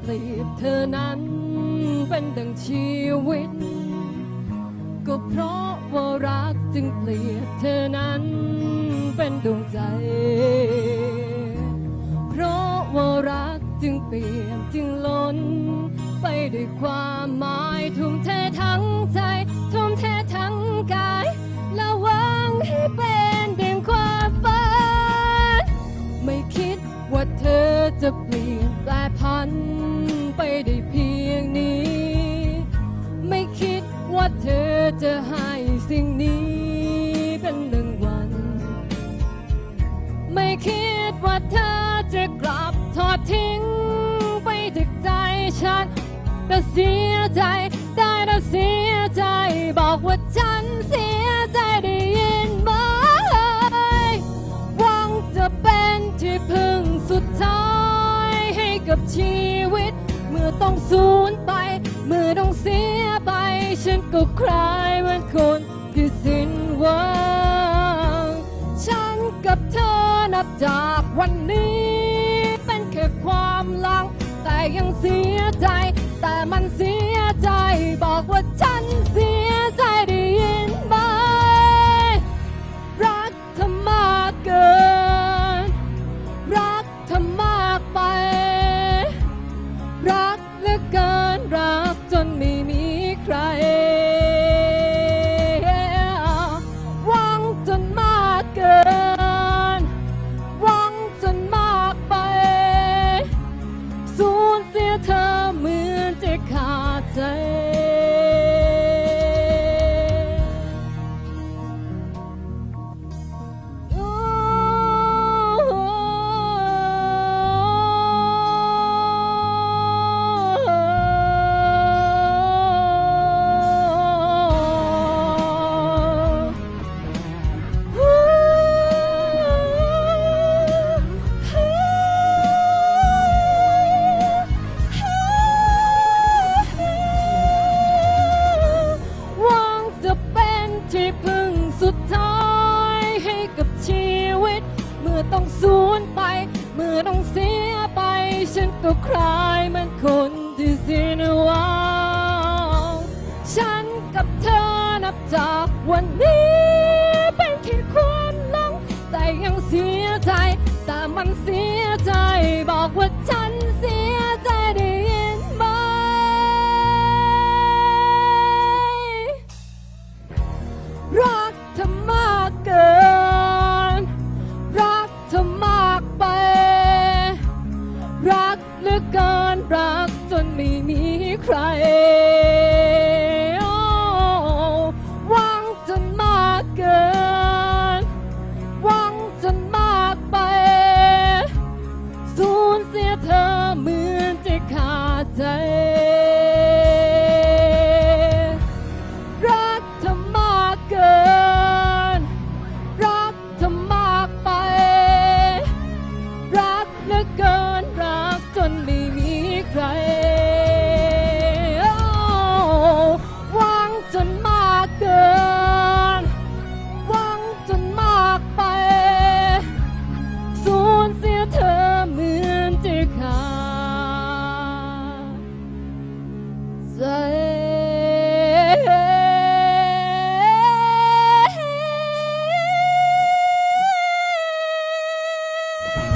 เปรีบเธอนั้นเป็นดังชีวิต ก็เพราะว่ารักจึงเปลี่ยนเธอนั้นเป็นดวงใจ เพราะว่ารักจึงเปลี่ยนจึงล้น ไปด้วยความหมายทุ่มเททั้งใจ ทุ่มเททั้งกายและหวังให้เป็นเพียงความฝัน ไม่คิดว่าเธอจะเปลี่ยนแปลพันไปได้เพียงนี้ ไม่คิดว่าเธอ จะให้สิ่งนี้เป็นหนึ่งวัน ไม่คิดว่าเธอจะกลับทอดทิ้งไปจากใจฉันแต่เสียใจได้แต่เสียใจ บอกว่าฉันเสียใจได้ยินไหมหวังจะเป็นที่พึ่งสุดท้ายให้กับชีวิต เมื่อต้องสูญไป เมื่อต้องเสียไป ฉันก็คลายเหมือนคนที่สิ้นหวังฉันกับเธอนับจากวันนี้ เป็นแค่ความหลัง แต่ยังเสียใจแต่มันเสีย ก็คล้ครมันคนที่สิ้นหวังฉันกับเธอนับจากวันนี้ เป็นแค่ความหลงแต่ยังเสียใจ แต่มันเสียใจบอกว่าใจ the